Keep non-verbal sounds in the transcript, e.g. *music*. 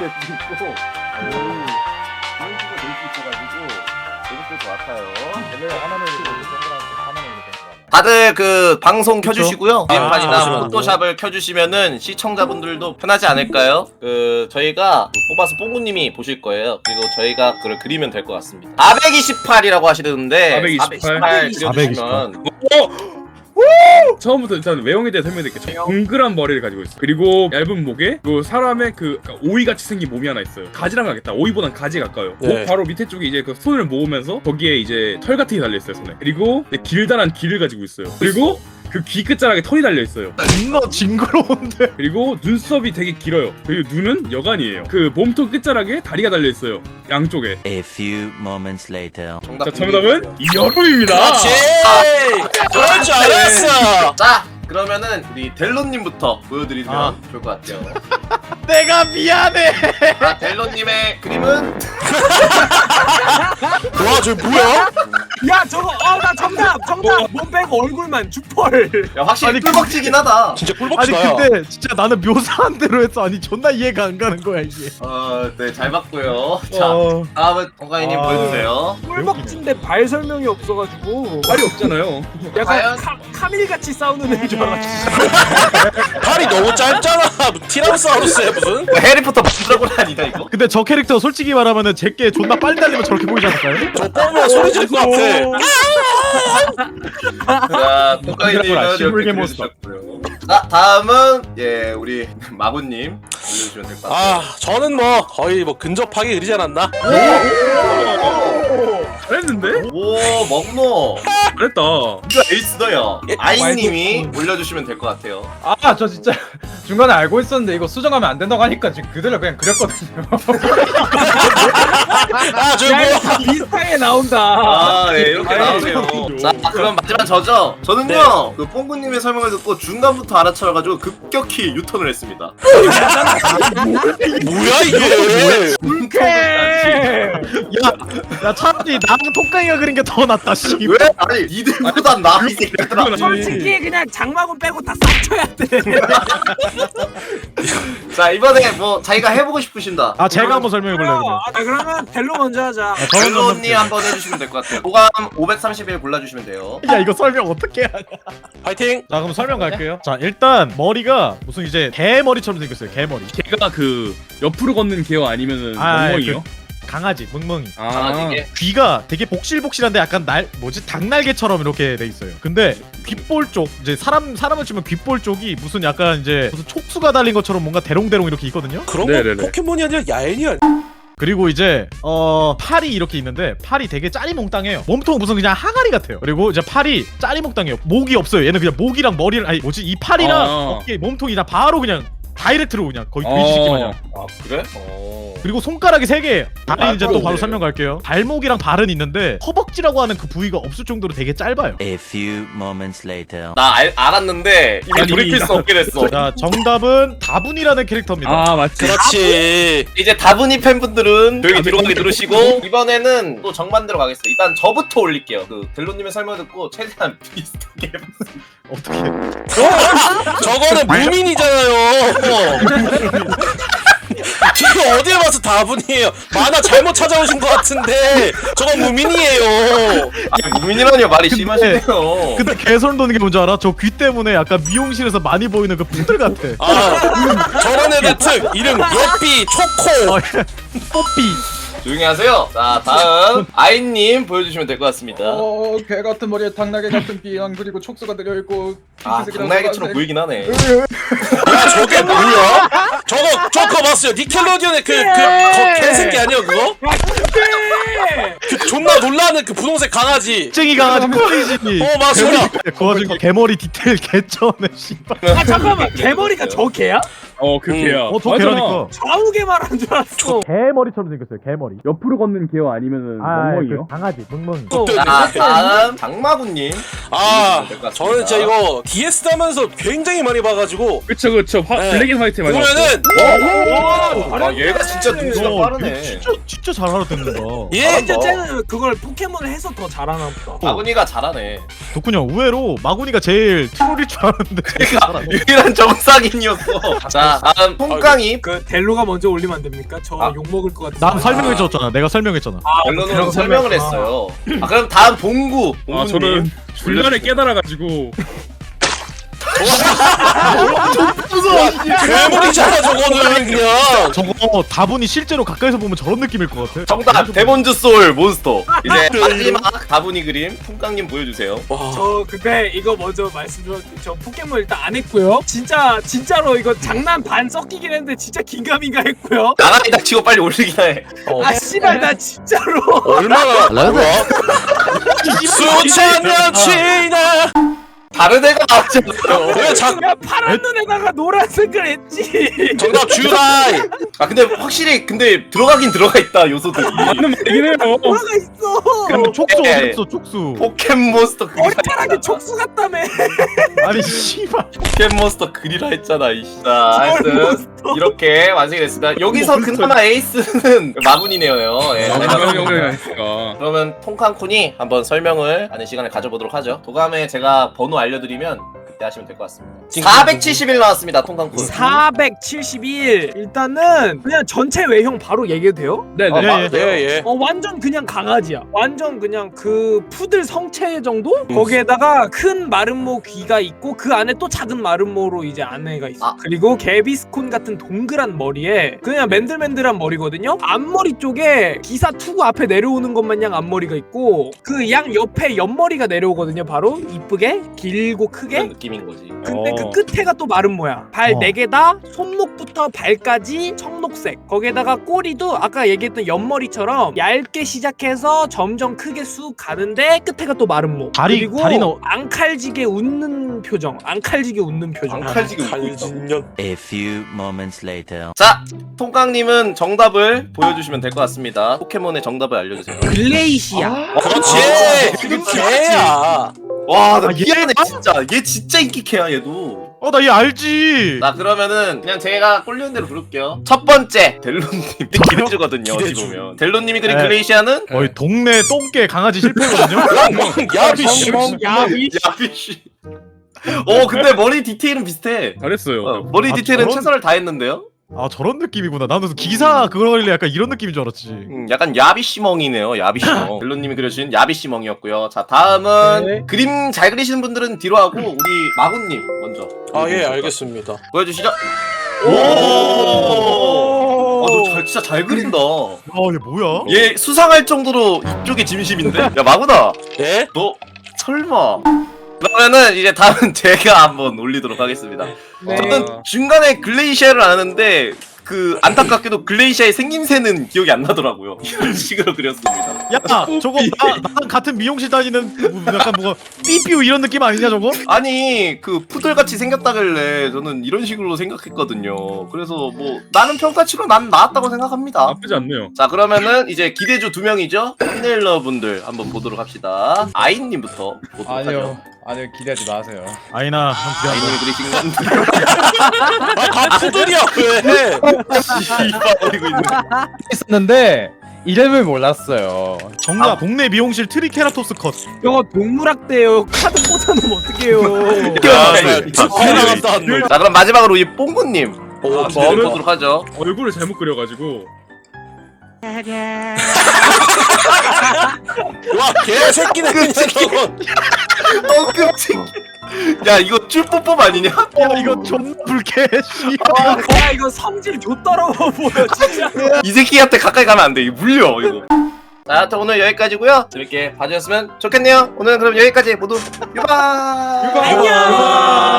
될 수도 있고 오, 그런 식으로 될수 있어가지고 재밌을 것 같아요. 원래 하나는 이렇게 하나는 이렇게. 다들 그 방송 켜주시고요. 아, 게임판이나 잠시만요. 포토샵을 켜주시면은 시청자분들도 편하지 않을까요? 그 저희가 뽑아서 뽕구님이 보실 거예요. 그리고 저희가 그걸 그리면 될 것 같습니다. 428이라고 하시는데 428. 428 그려주시면 처음부터 일단 외형에 대해 설명드릴게요. 동그란 머리를 가지고 있어요. 그리고 얇은 목에 그 사람의 그 그러니까 오이 같이 생긴 몸이 하나 있어요. 가지랑 가겠다. 오이보단 가지에 가까워요. 네. 목 바로 밑에 쪽에 이제 그 손을 모으면서 거기에 이제 털 같은 게 달려 있어요 손에. 그리고 네, 길다란 귀를 가지고 있어요. 그리고 그 귀 끝자락에 털이 달려 있어요. 존나 징그러운데. *laughs* 그리고 눈썹이 되게 길어요. 그리고 눈은 여간이에요. 그 몸통 끝자락에 다리가 달려 있어요. 양쪽에. A few moments later. 정답 자 정답은 여름입니다. 그렇지. 그럴 줄 알았어. 자 그러면은 우리 델로님부터 보여드리면 아. 좋을 것 같아요. *laughs* 내가 미안해. 자 델로님의 그림은 *laughs* 와, 저 뭐야? 야 저거 어 나 정답 정답 몸 빼고 얼굴만 주펄 야, 확실히 아니, 꿀벅지긴 하다. 진짜 아니 꿀벅지다야. 근데 진짜 나는 묘사한 대로 했어. 아니 존나 이해가 안 가는 거야 이게. 어, 네, 잘 봤고요. 자, 어. 다음은 건강이님 아. 보여주세요. 꿀벅진데 발 설명이 없어가지고 말이 없잖아요. 약간 과연? 카, 카밀 같이 싸우는 줄 알았지 팔이 너무 짧잖아. 티라노사우루스야 무슨? 뭐 해리포터 드라곤 아니다 이거? 근데 저 캐릭터 솔직히 말하면은 제게 존나 빨리 달리면 저렇게 보이지 않을까요? 저 뽑으면 소리 지를 것 같아. 자, 드라곤 이렇게. 그려주셨고요. 자, 다음은 예 우리 마군님 올려주시면 될 것 같아요. 아, 저는 뭐 거의 뭐 근접하게 그리지 않았나? 잘했는데? 오, 먹노. 잘했다. 이거 에이스더요. 아이님이 올려주시면 될 것 같아요. 아 저 진짜 *laughs* 중간에 알고 있었는데 이거 수정하면 안 된다고 하니까 지금 그대로 그냥 그렸거든요. 아, 저 뭐야? 비슷하게 나온다 아, 예, 이렇게 나오네요. 자, 그럼 마지막 저죠. 저는요, 그 뽕구님의 설명을 듣고 중간부터 알아차려가지고 급격히 유턴을 했습니다. 뭐야 이게? 야 차라리 나랑 통깡이가 그린 게 더 낫다 씨. 왜? 아니, 니들보단 나아, 이 새끼들아. 솔직히 그냥 장마군 빼고 다 싹쳐야 돼 *laughs* 자, 이번에 뭐 자기가 해보고 싶으신다. 아 제가 한번 설명해 볼래요 그러면. 아, 그러면 델로 먼저 하자 저는 벨로님 한번 해주시면 될 것 같아요. 호감 531 골라주시면 돼요. 야 이거 설명 어떻게 하냐? 파이팅. 자 그럼 설명 갈게요. 자 일단 머리가 무슨 이제 개 머리처럼 생겼어요. 개 머리. 걔가 그 옆으로 걷는 개요 아니면은 아, 멍멍이요? 강아지 멍멍이. 아, 강아지게. 귀가 되게 복실복실한데 약간 날 뭐지 닭날개처럼 이렇게 돼 있어요. 근데 귓볼 쪽 이제 사람 사람을 치면 귓볼 쪽이 무슨 약간 이제 무슨 촉수가 달린 것처럼 뭔가 대롱대롱 이렇게 있거든요. 그런 거 네네네. 포켓몬이 아니라 야인이야. 그리고 이제 어 팔이 이렇게 있는데 팔이 되게 짜리몽땅해요. 몸통 무슨 그냥 항아리 같아요. 그리고 이제 팔이 짜리몽땅해요. 목이 없어요. 얘는 그냥 목이랑 머리를 아니 뭐지 이 팔이랑 어. 어깨 몸통이 다 바로 그냥 다이렉트로 그냥 거의 어. 돼지새끼 마냥. 아, 그래? 어. 그리고 손가락이 세 개예요. 다리 아, 이제 또. 바로 설명 갈게요. 발목이랑 발은 있는데 허벅지라고 하는 그 부위가 없을 정도로 되게 짧아요. A few moments later. 나 알, 알았는데 이미 아니, 돌이킬 수 없게 됐어. 자 정답은 다분이라는 캐릭터입니다. 아 맞지. 그렇지. 이제 다분히 팬분들은 조용히 아, 들어가게 네. 들으시고 이번에는 또 정반대로 가겠습니다. 일단 저부터 올릴게요. 그 델로님의 설명 듣고 최대한 *laughs* 비슷하게 해봤습니다. 어떻게? 저거는 무민이잖아요. 이거 어디에 봐서 다분이에요. 만화 잘못 찾아오신 것 같은데 저건 무민이에요. 무민이라니요 말이 심하시네요. 근데 개소름 돋는 게 뭔지 알아? 저 귀 때문에 약간 미용실에서 많이 보이는 그 푸들 같아. 아 저런 애들 특 이름 예삐 초코. 뽀삐. 조용히 하세요. 자 다음 아이님 보여주시면 될 것 같습니다. 어, 개 같은 머리에 닭날개 같은 비양 그리고 촉수가 들어 있고 아 당나귀처럼 보이긴 하네. 야 저게 뭐야? 저거 *laughs* 저거 봤어요. 니켈로디언의 그그 개새끼 아니야 그거? 그 존나 놀라는 그 분홍색 강아지. 쨍이 강아지. 어 맞습니다. 그 와중에 개머리 디테일 개쩌네 씨발. 아 잠깐만 개머리가 저 개야? 어그 음. 개야. 어, 저 맞아. 개라니까. 좌우개 말하는 줄 알았어 개머리처럼 생겼어요. 개머리. 옆으로 걷는 개요 아니면은 멍멍이요? 강아지 멍멍이. 자 다음 장마군님. 아 될것 같습니다. 저는 진짜 이거 DS 하면서 굉장히 많이 봐가지고 그쵸 그쵸. 화, 네. 블랙 앤 화이트 맞아. 보면은 아 얘가 진짜 눈치가 너 빠르네. 진짜 진짜 잘 알아듣는다. 예 이제 쟤는 그걸 포켓몬을 해서 더 잘하나 보다 마군이가 잘하네. 덕훈이 형 의외로 마구니가 제일 트롤일 줄 알았는데 되게 잘하네. 유일한 정상인이었어. 자자 다음 통깡이 그 델로가 먼저 올리면 안 됩니까? 저 아. 욕 먹을 것 같아서. 난 설명해줬잖아. 내가 설명했잖아. 멜론으로 그런 설명을 설명. 했어요 아 그럼 다음 봉구 아 봉구님 저는 중간에 깨달아가지고 괴물이잖아 저거는 그냥. 저거 다분히 실제로 가까이서 보면 저런 느낌일 것 같아. 정답 데몬즈 소울 몬스터 이제 마지막 다분이 그림 통깡님 보여주세요 와. 저 근데 이거 먼저 말씀 좀저 포켓몬 일단 안 했고요. 진짜 진짜로 이거 장난 반 섞이긴 했는데 진짜 긴가민가 했고요. 나가리 닥치고 빨리 올리기나 해 어. 아 씨발 나 진짜로. 얼마나 뭐야? *laughs* 수천 년 지나. 다른 애가 나왔잖아요 *laughs* 왜 자, 야 파란 눈에다가 노란색을 했지. 정답 주라이. 아 근데 확실히 근데 들어가긴 들어가 있다 요소들이 맞는 말이긴 해요 뭐가 있어. 근데 촉수 예. 어딨어 촉수. 포켓몬스터 그리라 머리카락이 촉수 같다며. 아니 씨발. 포켓몬스터 그리라 했잖아 이씨 자 하여튼 이렇게 완성이 됐습니다 여기서 그나마 에이스는 *laughs* 마군이네요 예, 잘 영영이 봤습니다. 하니까 그러면 통칸쿤이 한번 설명을 하는 시간을 가져보도록 하죠 도감에 제가 번호 알 려드리면 그때 하시면 될 것 같습니다 471 나왔습니다 통칸쿤 471 일단은 그냥 전체 외형 바로 얘기해도 돼요? 네네 어, 예, 예. 예 예. 어 완전 그냥 강아지야. 완전 그냥 그 푸들 성체 정도? 거기에다가 큰 마름모 귀가 있고 그 안에 또 작은 마름모로 이제 안에가 있어. 아. 그리고 개비스콘 같은 동그란 머리에 그냥 맨들맨들한 머리거든요. 앞머리 쪽에 기사 투구 앞에 내려오는 것 마냥 앞머리가 있고 그 양 옆에 옆머리가 내려오거든요. 바로 이쁘게 길고 크게. 그런 느낌 인 거지 근데 어. 그 끝에가 또 마름모야. 발 어. 네 개다 손목부터 발까지 청록색. 거기에다가 꼬리도 아까 얘기했던 옆머리처럼 얇게 시작해서 점점 크게 쑥 가는데 끝에가 또 마름모. 다리- 그리고 다리는 어- 앙칼지게 웃는 표정. 앙칼지게 웃는 표정. 앙칼지게 웃고 갈진년. A few moments later. 자 통깡님은 정답을 보여주시면 될 것 같습니다 포켓몬의 정답을 알려주세요 글레이시아. 그렇지. 이거 개야. 와나 아, 얘- 미안해 진짜 얘 진짜 인기 캐야 얘도 어 나 얘 알지. 자 그러면은 그냥 제가 꼴리는 대로 부를게요 첫 번째 델로님 기대주거든요 어찌 기대주. 보면 델로님이 그린 네. 글레이시아는 거의 동네 똥개 강아지 실패거든요. 야비 씨. 야비. 야비씨 어 근데 머리 디테일은 비슷해 잘했어요 어, 머리 아, 디테일은 저런- 최선을 다했는데요 아 저런 느낌이구나. 나는 기사 그거길래 약간 이런 느낌인 줄 알았지. 음, 약간 야비시멍이네요 야비시멍 *laughs* 델로님이 그려주신 야비시멍이었고요 자 다음은 네. 그림 잘 그리시는 분들은 뒤로 하고 우리 마군님 먼저 아 예 알겠습니다. 보여주시죠 오. 아너 잘 진짜 잘 그린다 아얘 뭐야? 얘 수상할 정도로 이쪽이 진심인데? 야 마구나 예? 너 설마 그러면은 이제 다음은 *laughs* 제가 한번 올리도록 하겠습니다 네. 저는 중간에 글레이시아를 아는데 그 안타깝게도 글레이시아의 생김새는 기억이 안 나더라고요 *laughs* 이런 식으로 그렸습니다 야 저거 나, 나랑 같은 미용실 다니는 뭐 약간 뭐가 삐삐우 이런 느낌 아니냐 저거? 아니 그 푸들같이 생겼다길래 저는 이런 식으로 생각했거든요. 그래서 뭐 나는 평가치로 난 나았다고 생각합니다. 나쁘지 않네요. 자 그러면은 이제 기대주 두 명이죠? 썸네일러 분들 한번 보도록 합시다. 아이님부터 보도록 하죠 아니요. 아니요 기대하지 마세요. 아이나 한 아이님이 그리신 건데. 아 다 푸들이야 왜? *laughs* 씨발 버리고 있네 있었는데 이름을 몰랐어요 정답 동네 미용실 트리케라토스 컷. 이거 동물학대요. 카드 꽂아놓으면 어떡해요. *laughs* 야, 나갔다 한 놈. 자 그럼 마지막으로 이 뽕구님 오, 기대해 뭐? 보도록 하죠 얼굴을 잘못 그려가지고 와 개새끼네 그냥 저거. 어 끔찍해 야 이거 쭈뽀뽀 아니냐? 야 이거 존나 불쾌해. 씨. 야 이거 성질 좆더러워 보여 진짜. 이 새끼한테 가까이 가면 안 돼 이거 물려 이거 자 하여튼 오늘 여기까지고요 재밌게 봐주셨으면 좋겠네요 오늘은 그럼 여기까지 모두 유바 안녕.